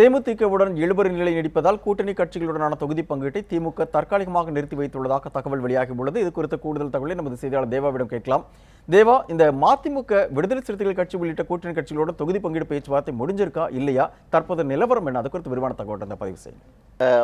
தேமுதிகவுடன் இழுபறி நிலை நீடிப்பதால் கூட்டணி கட்சிகளுடனான தொகுதி பங்கீட்டை திமுக தற்காலிகமாக நிறுத்தி வைத்துள்ளதாக தகவல் வெளியாகியுள்ளது. இது குறித்த கூடுதல் தகவலை நமது செய்தியாளர் தேவாவிடம் கேட்கலாம். தேவா இந்த மதிமுக விடுதலை சிறுத்தைகள் கட்சி உள்ளிட்ட கூட்டணி கட்சிகளோட தொகுதி பங்கீடு பேச்சுவார்த்தை முடிஞ்சிருக்கா இல்லையா தற்போது நிலவரம் என்ன அது குறித்து விரிவான தகவல் பதிவு செய்யுங்க.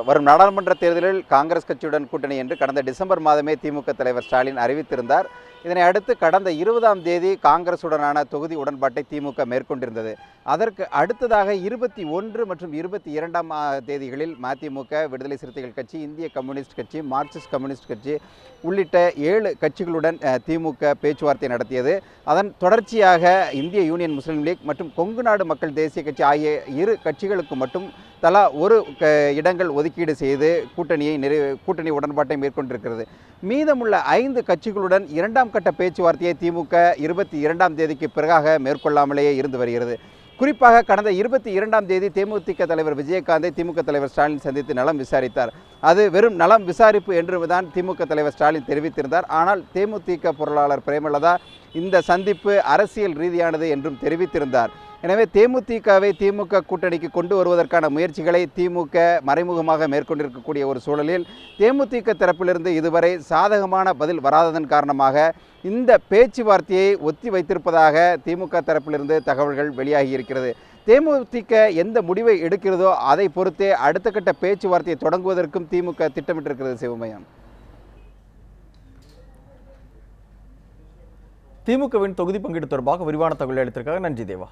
வரும் நாடாளுமன்ற தேர்தலில் காங்கிரஸ் கட்சியுடன் கூட்டணி என்று கடந்த டிசம்பர் மாதமே திமுக தலைவர் ஸ்டாலின் அறிவித்திருந்தார். இதனை அடுத்து கடந்த இருபதாம் தேதி காங்கிரசுடனான தொகுதி உடன்பாட்டை திமுக மேற்கொண்டிருந்தது. அதற்கு அடுத்ததாக இருபத்தி ஒன்று மற்றும் இருபத்தி இரண்டாம் தேதிகளில் மதிமுக விடுதலை சிறுத்தைகள் கட்சி இந்திய கம்யூனிஸ்ட் கட்சி மார்க்சிஸ்ட் கம்யூனிஸ்ட் கட்சி உள்ளிட்ட ஏழு கட்சிகளுடன் திமுக பேச்சுவார்த்தை நடத்தியது. அதன் தொடர்ச்சியாக இந்திய யூனியன் முஸ்லீம் லீக் மற்றும் கொங்கு நாடு மக்கள் தேசிய கட்சி ஆகிய இரு கட்சிகளுக்கு மட்டும் தலா ஒரு க இடங்கள் ஒதுக்கீடு செய்து கூட்டணியை நிறை கூட்டணி உடன்பாட்டை மேற்கொண்டிருக்கிறது. மீதமுள்ள ஐந்து கட்சிகளுடன் இரண்டாம் கட்ட பேச்சுவார்த்தையை திமுக இருபத்தி இரண்டாம் தேதிக்கு பிறகாக மேற்கொள்ளாமலேயே இருந்து வருகிறது. குறிப்பாக கடந்த இருபத்தி இரண்டாம் தேதி தேமுதிக தலைவர் விஜயகாந்தை திமுக தலைவர் ஸ்டாலின் சந்தித்து நலம் விசாரித்தார். அது வெறும் நலம் விசாரிப்பு என்று தான் திமுக தலைவர் ஸ்டாலின் தெரிவித்திருந்தார். ஆனால் தேமுதிக பொருளாளர் பிரேமலதா இந்த சந்திப்பு அரசியல் ரீதியானது என்றும் தெரிவித்திருந்தார். எனவே தேமுதிகவை திமுக கூட்டணிக்கு கொண்டு வருவதற்கான முயற்சிகளை திமுக மறைமுகமாக மேற்கொண்டிருக்கக்கூடிய ஒரு சூழலில் தேமுதிக தரப்பிலிருந்து இதுவரை சாதகமான பதில் வராததன் காரணமாக இந்த பேச்சுவார்த்தையை ஒத்தி வைத்திருப்பதாக திமுக தரப்பிலிருந்து தகவல்கள் வெளியாகி இருக்கிறது. தேமுதிக எந்த முடிவை எடுக்கிறதோ அதை பொறுத்தே அடுத்த கட்ட பேச்சுவார்த்தையை தொடங்குவதற்கும் திமுக திட்டமிட்டிருக்கிறது சிவமயம். திமுகவின் தொகுதி பங்கீடு தொடர்பாக விரிவான தகவல் அளித்திருக்காங்க நன்றி தேவா.